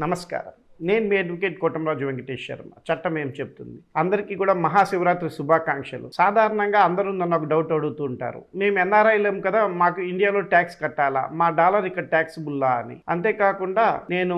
నమస్కారం నేను మీ అడ్వకేట్ కోటంరాజు వెంకటేష్ శర్మ. చట్టం ఏం చెప్తుంది? అందరికీ కూడా మహాశివరాత్రి శుభాకాంక్షలు. సాధారణంగా అందరూ నన్ను ఒక డౌట్ అడుగుతూ ఉంటారు. మేము ఎన్ఆర్ఐలేం కదా మాకు ఇండియాలో ట్యాక్స్ కట్టాలా? మా డాలర్ ఇక్కడ ట్యాక్సిబుల్లా అని. అంతేకాకుండా నేను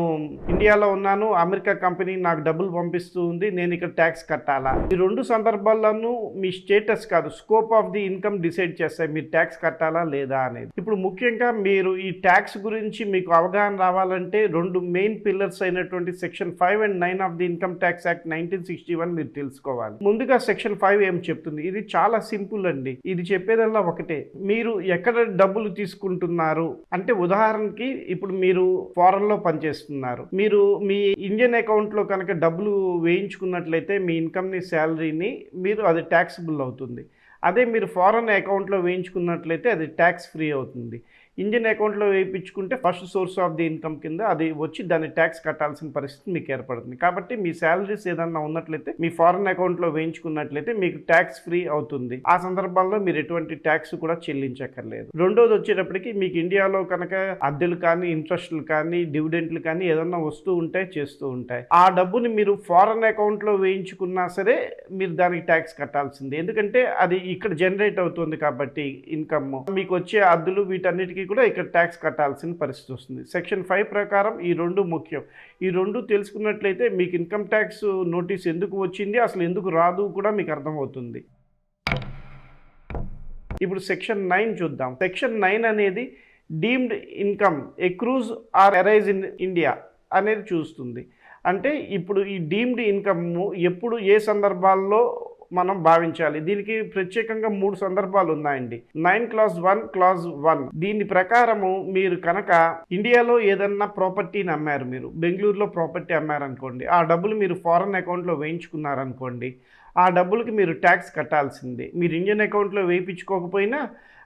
ఇండియాలో ఉన్నాను అమెరికా కంపెనీ నాకు డబ్బులు పంపిస్తూ ఉంది నేను ఇక్కడ ట్యాక్స్ కట్టాలా? ఈ రెండు సందర్భాల్లోనూ మీ స్టేటస్ కాదు scope of the income decide చేస్తాయి మీరు ట్యాక్స్ కట్టాలా లేదా అనేది. ఇప్పుడు ముఖ్యంగా మీరు ఈ ట్యాక్స్ గురించి మీకు అవగాహన రావాలంటే రెండు మెయిన్ పిల్లర్స్ అయినటువంటి section section five and nine of the income tax act nineteen sixty one మీరు తెలుసుకోవాలి. ముందుగా సెక్షన్ ఫైవ్ ఏం చెప్తుంది? ఇది చాలా సింపుల్ అండి. ఇది చెప్పేదల్లా ఒకటే. మీరు ఎక్కడ డబ్బులు తీసుకుంటున్నారు? అంటే ఉదాహరణకి ఇప్పుడు మీరు ఫారెన్లో పనిచేస్తున్నారు. మీరు మీ ఇండియన్ అకౌంట్లో కనుక డబ్బులు వేయించుకున్నట్లయితే మీ ఇన్కమ్ని శాలరీని మీరు అది ట్యాక్సిబుల్ అవుతుంది. అదే మీరు ఫారెన్ అకౌంట్లో వేయించుకున్నట్లయితే అది ట్యాక్స్ ఫ్రీ అవుతుంది. ఇండియన్ అకౌంట్లో వేయించుకుంటే first source of the income కింద అది వచ్చి దాన్ని ట్యాక్స్ కట్టాల్సిన పరిస్థితి మీకు ఏర్పడుతుంది. కాబట్టి మీ శాలరీస్ ఏదన్నా ఉన్నట్లయితే మీ ఫారెన్ అకౌంట్లో వేయించుకున్నట్లయితే మీకు ట్యాక్స్ ఫ్రీ అవుతుంది. ఆ సందర్భంలో మీరు ఎటువంటి ట్యాక్స్ కూడా చెల్లించక్కర్లేదు. రెండోది వచ్చేటప్పటికి మీకు ఇండియాలో కనుక అద్దెలు కానీ ఇంట్రెస్ట్లు కానీ డివిడెంట్లు కానీ ఏదన్నా వస్తూ ఉంటాయి చేస్తూ ఉంటాయి. ఆ డబ్బుని మీరు ఫారెన్ అకౌంట్లో వేయించుకున్నా సరే మీరు దానికి ట్యాక్స్ కట్టాల్సిందే. ఎందుకంటే అది ఇక్కడ జనరేట్ అవుతుంది కాబట్టి ఇన్కమ్. మీకు వచ్చే అద్దులు వీటన్నిటికీ కూడా ఇక్కడ ట్యాక్స్ కట్టాల్సిన పరిస్థితి వస్తుంది. సెక్షన్ ఫైవ్ ప్రకారం ఈ రెండు ముఖ్యం. ఈ రెండు తెలుసుకున్నట్లయితే మీకు ఇన్కమ్ ట్యాక్స్ నోటీస్ ఎందుకు వచ్చింది అసలు ఎందుకు రాదు కూడా మీకు అర్థమవుతుంది. ఇప్పుడు సెక్షన్ నైన్ చూద్దాం. సెక్షన్ నైన్ అనేది deemed income accrues or arise in India అనేది చూస్తుంది. అంటే ఇప్పుడు ఈ డీమ్డ్ ఇన్కమ్ ఎప్పుడు ఏ సందర్భాల్లో మనం భావించాలి. దీనికి ప్రత్యేకంగా మూడు సందర్భాలు ఉన్నాయండి. Nine clause one clause one. దీని ప్రకారము మీరు కనుక ఇండియాలో ఏదన్నా ప్రాపర్టీని అమ్మారు మీరు బెంగళూరులో ప్రాపర్టీ అమ్మారనుకోండి ఆ డబ్బులు మీరు ఫారెన్ అకౌంట్లో వేయించుకున్నారనుకోండి ఆ డబ్బులకి మీరు ట్యాక్స్ కట్టాల్సిందే. మీరు ఇండియన్ అకౌంట్లో వేయించుకోకపోయినా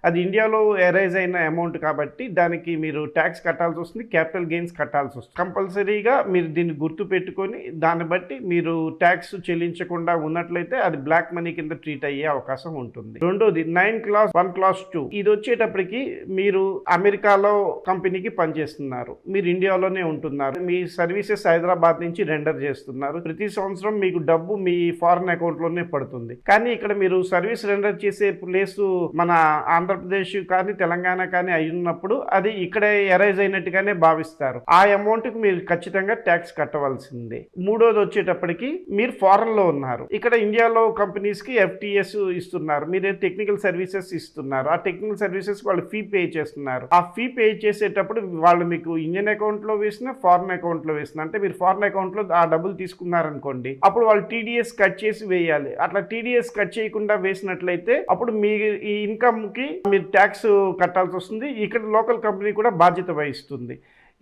అది ఇండియాలో ఎరైజ్ అయిన అమౌంట్ కాబట్టి దానికి మీరు ట్యాక్స్ కట్టాల్సి వస్తుంది క్యాపిటల్ గెయిన్స్ కట్టాల్సి వస్తుంది. కంపల్సరీగా మీరు దీన్ని గుర్తు పెట్టుకొని దాన్ని బట్టి మీరు ట్యాక్స్ చెల్లించకుండా ఉన్నట్లయితే అది బ్లాక్ మనీ కింద ట్రీట్ అయ్యే అవకాశం ఉంటుంది. రెండోది nine clause one clause two ఇది వచ్చేటప్పటికి మీరు అమెరికాలో కంపెనీకి పనిచేస్తున్నారు. మీరు ఇండియాలోనే ఉంటున్నారు. మీ సర్వీసెస్ హైదరాబాద్ నుంచి రెండర్ చేస్తున్నారు. ప్రతి సంవత్సరం మీకు డబ్బు మీ ఫారెన్ అకౌంట్లోనే పడుతుంది. కానీ ఇక్కడ మీరు సర్వీస్ రెండర్ చేసే ప్లేస్ మన ఆంధ్ర ఆంధ్రప్రదేశ్ కానీ తెలంగాణ కానీ అయి ఉన్నప్పుడు అది ఇక్కడే ఎరైజ్ అయినట్టుగానే భావిస్తారు. ఆ అమౌంట్కి మీరు ఖచ్చితంగా ట్యాక్స్ కట్టవలసిందే. మూడోది వచ్చేటప్పటికి మీరు ఫారెన్లో ఉన్నారు. ఇక్కడ ఇండియాలో కంపెనీస్కి ఎఫ్టీఎస్ ఎఫ్టిఎస్ ఇస్తున్నారు. మీరు టెక్నికల్ సర్వీసెస్ ఇస్తున్నారు. ఆ టెక్నికల్ సర్వీసెస్ వాళ్ళు ఫీ పే చేస్తున్నారు. ఆ ఫీ పే చేసేటప్పుడు వాళ్ళు మీకు ఇండియన్ అకౌంట్లో వేసిన ఫారెన్ అకౌంట్లో వేసిన అంటే మీరు ఫారెన్ అకౌంట్లో ఆ డబ్బులు తీసుకున్నారనుకోండి అప్పుడు వాళ్ళు టీడీఎస్ కట్ చేసి వేయాలి. అట్లా టీడీఎస్ కట్ చేయకుండా వేసినట్లయితే అప్పుడు మీ ఈ ఇన్కమ్కి మీరు ట్యాక్స్ కట్టాల్సి వస్తుంది. ఇక్కడ లోకల్ కంపెనీ కూడా బాధ్యత వహిస్తుంది.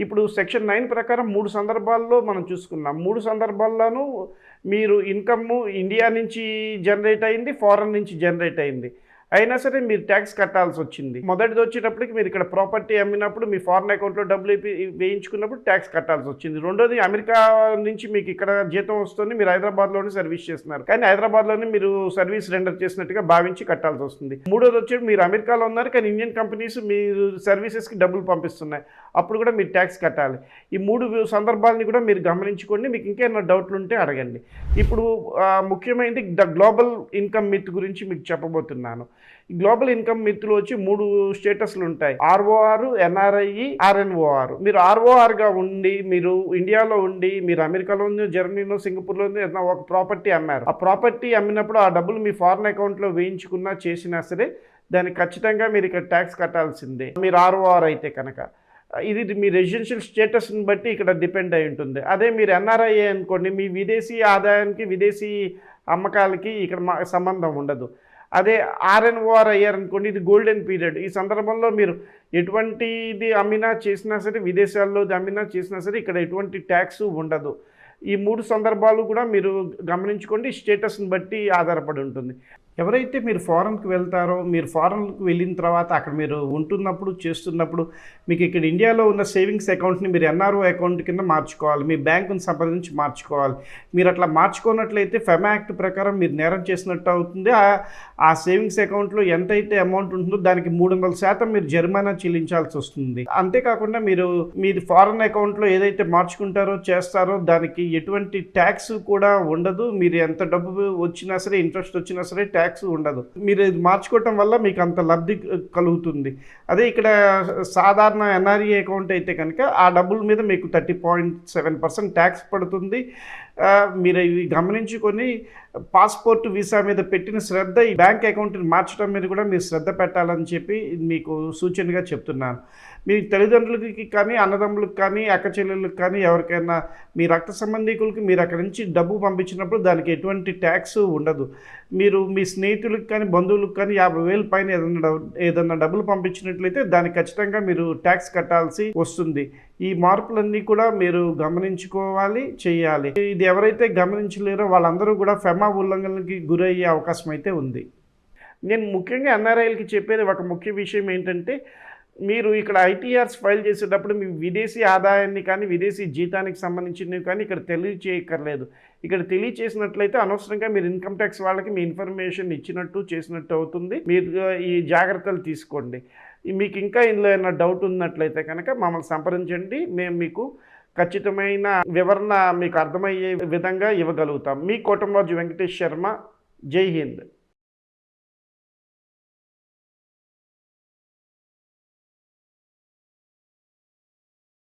ఇప్పుడు సెక్షన్ నైన్ ప్రకారం మూడు సందర్భాల్లో మనం చూసుకున్నాం. మూడు సందర్భాల్లోనూ మీరు ఇన్కమ్ ఇండియా నుంచి జనరేట్ అయింది ఫారెన్ నుంచి జనరేట్ అయింది. అయినా సరే మీరు ట్యాక్స్ కట్టాల్సి వచ్చింది. మొదటిది వచ్చేటప్పటికి మీరు ఇక్కడ ప్రాపర్టీ అమ్మినప్పుడు మీ ఫారెన్ అకౌంట్లో డబ్బులు వేయించుకున్నప్పుడు ట్యాక్స్ కట్టాల్సి వచ్చింది. రెండోది అమెరికా నుంచి మీకు ఇక్కడ జీతం వస్తుంది. మీరు హైదరాబాద్లోనే సర్వీస్ చేస్తున్నారు. కానీ హైదరాబాద్లోనే మీరు సర్వీస్ రెండర్ చేసినట్టుగా భావించి కట్టాల్సి వస్తుంది. మూడోది వచ్చి మీరు అమెరికాలో ఉన్నారు. కానీ ఇండియన్ కంపెనీస్ మీరు సర్వీసెస్కి డబ్బులు పంపిస్తున్నాయి. అప్పుడు కూడా మీరు ట్యాక్స్ కట్టాలి. ఈ మూడు సందర్భాలని కూడా మీరు గమనించుకోండి. మీకు ఇంకేమైనా డౌట్లు ఉంటే అడగండి. ఇప్పుడు ముఖ్యమైనది ద గ్లోబల్ ఇన్కమ్ మిత్ గురించి మీకు చెప్పబోతున్నాను. గ్లోబల్ ఇన్కమ్ మిత్తులు వచ్చి మూడు స్టేటస్లు ఉంటాయి. ఆర్ఓఆర్ ఎన్ఆర్ఐ ఆర్ఎన్ఓఆర్ మీరు ఆర్ఓఆర్గా ఉండి మీరు ఇండియాలో ఉండి మీరు అమెరికాలోనూ జర్మనీలో సింగపూర్లోనూ ఏదైనా ఒక ప్రాపర్టీ అమ్మారు. ఆ ప్రాపర్టీ అమ్మినప్పుడు ఆ డబ్బులు మీ ఫారెన్ అకౌంట్లో వేయించుకున్నా చేసినా సరే దానికి ఖచ్చితంగా మీరు ఇక్కడ ట్యాక్స్ కట్టాల్సిందే. మీరు ఆర్ఓఆర్ అయితే కనుక. ఇది మీ రెసిడెన్షియల్ స్టేటస్ని బట్టి ఇక్కడ డిపెండ్ అయి ఉంటుంది. అదే మీరు ఎన్ఆర్ఐ అనుకోండి మీ విదేశీ ఆదాయానికి విదేశీ అమ్మకాలకి ఇక్కడ మా సంబంధం ఉండదు. అదే ఆర్ఎన్ఓఆర్ అయ్యారనుకోండి ఇది గోల్డెన్ పీరియడ్. ఈ సందర్భంలో మీరు ఎటువంటిది అమ్మినా చేసినా సరే విదేశాల్లో అమ్మినా చేసినా సరే ఇక్కడ ఎటువంటి ట్యాక్స్ ఉండదు. ఈ మూడు సందర్భాలు కూడా మీరు గమనించుకోండి స్టేటస్ని బట్టి ఆధారపడి ఉంటుంది. ఎవరైతే మీరు ఫారెన్కి వెళ్తారో మీరు ఫారెన్కి వెళ్ళిన తర్వాత అక్కడ మీరు ఉంటున్నప్పుడు చేస్తున్నప్పుడు మీకు ఇక్కడ ఇండియాలో ఉన్న సేవింగ్స్ అకౌంట్ని మీరు ఎన్ఆర్ఓ అకౌంట్ కింద మార్చుకోవాలి మీ బ్యాంకుని సంప్రదించి మార్చుకోవాలి. మీరు అట్లా మార్చుకున్నట్లయితే ఫెమా యాక్ట్ ప్రకారం మీరు నేరం చేసినట్టు అవుతుంది. ఆ- సేవింగ్స్ అకౌంట్లో ఎంతైతే అమౌంట్ ఉంటుందో దానికి మూడు వందల శాతం మీరు జరిమానా చెల్లించాల్సి వస్తుంది. అంతేకాకుండా మీరు మీరు ఫారెన్ అకౌంట్లో ఏదైతే మార్చుకుంటారో చేస్తారో దానికి ఎటువంటి ట్యాక్స్ కూడా ఉండదు. మీరు ఎంత డబ్బు వచ్చినా సరే ఇంట్రెస్ట్ వచ్చినా సరే ట్యాక్స్ ట్యాక్స్ ఉండదు. మీరు ఇది మార్చుకోవటం వల్ల మీకు అంత లబ్ధి కలుగుతుంది. అదే ఇక్కడ సాధారణ ఎన్ఆర్ఈ అకౌంట్ అయితే కనుక ఆ డబ్బుల మీద మీకు thirty point seven percent tax పడుతుంది. మీరు ఇవి గమనించుకొని పాస్పోర్ట్ వీసా మీద పెట్టిన శ్రద్ధ ఈ బ్యాంక్ అకౌంట్ని మార్చడం మీద కూడా మీరు శ్రద్ధ పెట్టాలని చెప్పి మీకు సూచనగా చెప్తున్నాను. మీ తల్లిదండ్రులకి కానీ అన్నదమ్ములకు కానీ అక్క చెల్లెళ్ళకి కానీ ఎవరికైనా మీ రక్త సంబంధికులకి మీరు అక్కడి నుంచి డబ్బు పంపించినప్పుడు దానికి ఎటువంటి ట్యాక్స్ ఉండదు. మీరు మీ స్నేహితులకు కానీ బంధువులకు కానీ యాభై వేలు పైన ఏదైనా ఏదన్నా ఏదైనా డబ్బులు పంపించినట్లయితే దానికి ఖచ్చితంగా మీరు ట్యాక్స్ కట్టాల్సి వస్తుంది. ఈ మార్పులన్నీ కూడా మీరు గమనించుకోవాలి చేయాలి. ఇది ఎవరైతే గమనించలేరో వాళ్ళందరూ కూడా ఫెమా ఉల్లంఘనలకి గురయ్యే అవకాశం అయితే ఉంది. నేను ముఖ్యంగా ఎన్ఆర్ఐలకి చెప్పేది ఒక ముఖ్య విషయం ఏంటంటే మీరు ఇక్కడ ఐటీఆర్స్ ఫైల్ చేసేటప్పుడు మీ విదేశీ ఆదాయాన్ని కానీ విదేశీ జీతానికి సంబంధించినవి కానీ ఇక్కడ తెలియచేయక్కర్లేదు. ఇక్కడ తెలియచేసినట్లయితే అనవసరంగా మీరు ఇన్కమ్ ట్యాక్స్ వాళ్ళకి మీ ఇన్ఫర్మేషన్ ఇచ్చినట్టు చేసినట్టు అవుతుంది. మీరు ఈ జాగ్రత్తలు తీసుకోండి. మీకు ఇంకా ఇందులో ఏమైనా డౌట్ ఉన్నట్లయితే కనుక మమ్మల్ని సంప్రదించండి. మేము మీకు ఖచ్చితమైన వివరణ మీకు అర్థమయ్యే విధంగా ఇవ్వగలుగుతాం. మీ కోటంరాజు వెంకటేష్ శర్మ. జై హింద్.